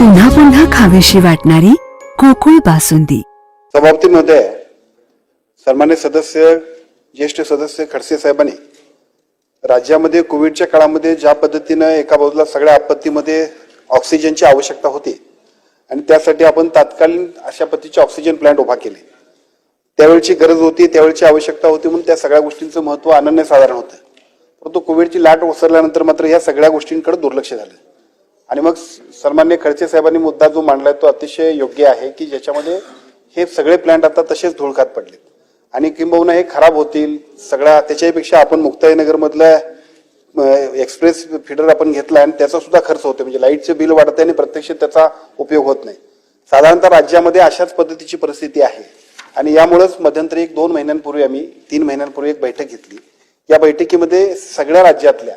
पुन्हा पुन्हा खावीशी वाटणारी कोकुळ बासुंदी. सभापतीमध्ये सन्मान्य सदस्य ज्येष्ठ सदस्य खडसे साहेबांनी राज्यामध्ये कोविडच्या काळामध्ये ज्या पद्धतीनं एका बाजूला सगळ्या आपत्तीमध्ये ऑक्सिजनची आवश्यकता होती आणि त्यासाठी आपण तात्कालीन अशा पद्धतीचे ऑक्सिजन प्लांट उभा केले. त्यावेळची गरज होती त्यावेळची आवश्यकता होती म्हणून त्या सगळ्या गोष्टींचं महत्त्व अनन्यसाधारण होतं. परंतु कोविडची लाट ओसरल्यानंतर मात्र या सगळ्या गोष्टींकडे दुर्लक्ष झालं. आणि मग सन्मान्य खडसे साहेबांनी मुद्दा जो मांडलाय तो अतिशय योग्य आहे की ज्याच्यामध्ये हे सगळे प्लांट आता तसेच धुळकात पडलेत. आणि किंबहुना हे खराब होतील सगळ्या त्याच्यापेक्षा आपण मुक्ताईनगरमधल्या एक्सप्रेस फिडर आपण घेतला आणि त्याचा सुद्धा खर्च होतो म्हणजे लाईटचे बिल वाढत आहे आणि प्रत्यक्ष त्याचा उपयोग होत नाही. साधारणतः राज्यामध्ये अशाच पद्धतीची परिस्थिती आहे. आणि यामुळेच मध्यंतरी एक दोन महिन्यांपूर्वी आम्ही तीन महिन्यांपूर्वी एक बैठक घेतली. या बैठकीमध्ये सगळ्या राज्यातल्या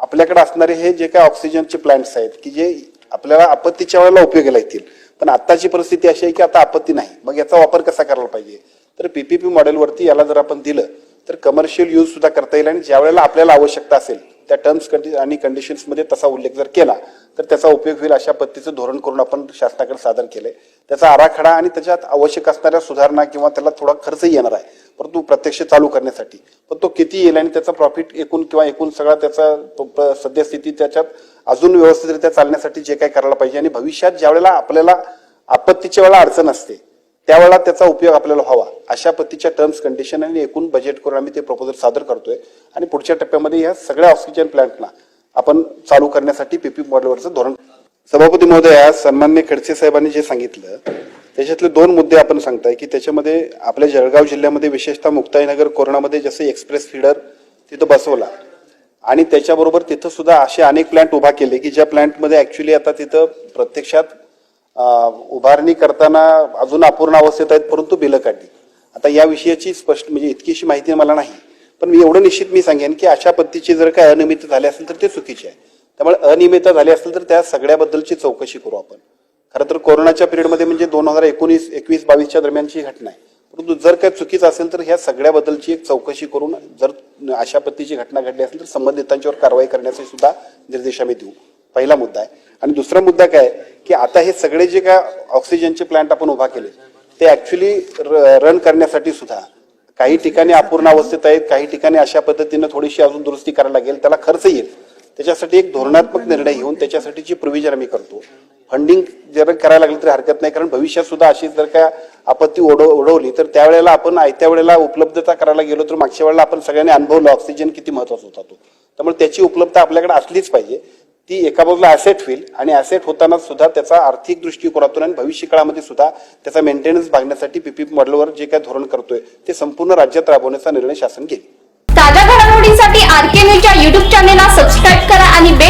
आपल्याकडे असणारे हे जे काय ऑक्सिजनचे प्लांट्स आहेत की जे आपल्याला आपत्तीच्या वेळेला उपयोगाला येतील. पण आत्ताची परिस्थिती अशी आहे की आता आपत्ती नाही. मग याचा वापर कसा करायला पाहिजे? तर पीपीपी मॉडेलवरती याला जर आपण दिलं तर कमर्शियल यूज सुद्धा करता येईल आणि ज्या वेळेला आपल्याला आवश्यकता असेल त्या टर्म्स आणि कंडिशन्समध्ये तसा उल्लेख जर केला तर त्याचा उपयोग होईल अशा पद्धतीचं धोरण करून आपण शासनाकडे सादर केलंय. त्याचा आराखडा आणि त्याच्यात आवश्यक असणाऱ्या सुधारणा किंवा त्याला थोडा खर्चही येणार आहे. परंतु प्रत्यक्ष चालू करण्यासाठी. पण तो किती येईल आणि त्याचा प्रॉफिट एकूण किंवा एकूण सगळा त्याचा सद्यस्थिती त्याच्यात अजून व्यवस्थितरित्या चालण्यासाठी जे काय करायला पाहिजे. आणि भविष्यात ज्या वेळेला आपल्याला आपत्तीच्या वेळेला अडचण असते त्यावेळेला त्याचा उपयोग आपल्याला व्हावा. अशा पद्धतीच्या टर्म्स कंडिशन आणि एकूण बजेट करून आम्ही ते प्रपोजल सादर करतोय. आणि पुढच्या टप्प्यामध्ये या सगळ्या ऑक्सिजन प्लांटला आपण चालू करण्यासाठी पीपी मॉडेलवरचं धोरण सभापती महोदया सन्मान्य खडसे साहेबांनी जे सांगितलं त्याच्यातले दोन मुद्दे आपण सांगताय की त्याच्यामध्ये आपल्या जळगाव जिल्ह्यामध्ये विशेषतः मुक्ताईनगर कोरोनामध्ये जसं एक्सप्रेस फीडर तिथं बसवला. आणि त्याच्याबरोबर तिथं सुद्धा असे अनेक प्लांट उभा केले की ज्या प्लांटमध्ये ॲक्च्युली आता तिथं प्रत्यक्षात उभारणी करताना अजून अपूर्ण अवस्थेत आहेत परंतु बिलं काढली. आता या विषयाची स्पष्ट म्हणजे इतकीशी माहिती मला नाही. पण मी एवढं निश्चित मी सांगेन की अशा पद्धतीची जर काय अनियमित झाले असेल तर ते चुकीचे आहे. त्यामुळे अनियमितता झाली असेल तर त्या सगळ्याबद्दलची चौकशी करू आपण. खरं तर कोरोनाच्या पिरियडमध्ये म्हणजे दोन हजार एकोणीस एकवीस बावीसच्या दरम्यानची घटना आहे. परंतु जर काय चुकीचं असेल तर ह्या सगळ्याबद्दलची एक चौकशी करून जर अशा पद्धतीची घटना घडली असेल तर संबंधितांच्यावर कारवाई करण्याचे सुद्धा निर्देश आम्ही देऊ. पहिला मुद्दा आहे. आणि दुसरा मुद्दा काय आहे? की आता हे सगळे जे काय ऑक्सिजनचे प्लांट आपण उभा केले ते ऍक्च्युली रन करण्यासाठी सुद्धा काही ठिकाणी अपूर्ण अवस्थेत आहेत काही ठिकाणी अशा पद्धतीनं थोडीशी अजून दुरुस्ती करायला लागेल त्याला खर्च येईल. त्याच्यासाठी एक धोरणात्मक निर्णय घेऊन त्याच्यासाठीची प्रोव्हिजन आम्ही करतो. फंडिंग जर करायला लागलं तरी हरकत नाही कारण भविष्यात सुद्धा अशी जर का आपत्ती ओढव ओढवली तर त्यावेळेला आपण आयत्या वेळेला उपलब्धता करायला गेलो तर मागच्या वेळेला आपण सगळ्यांनी अनुभवलं ऑक्सिजन किती महत्त्वाचा होता तो. त्यामुळे त्याची उपलब्धता आपल्याकडे असलीच पाहिजे. ती एका बाजूला ॲसेट होईल आणि ॲसेट होताना सुद्धा त्याचा आर्थिक दृष्टिकोनातून आणि भविष्य काळामध्ये सुद्धा त्याचा मेंटेनन्स भागण्यासाठी पीपीपी मॉडेलवर जे काय धोरण करतोय ते संपूर्ण राज्यात राबवण्याचा निर्णय शासन घेईल. ताज्या घडामोडींसाठी आर के न्यूजच्या युट्यूब चॅनेलला सबस्क्राईब करा आणि बेल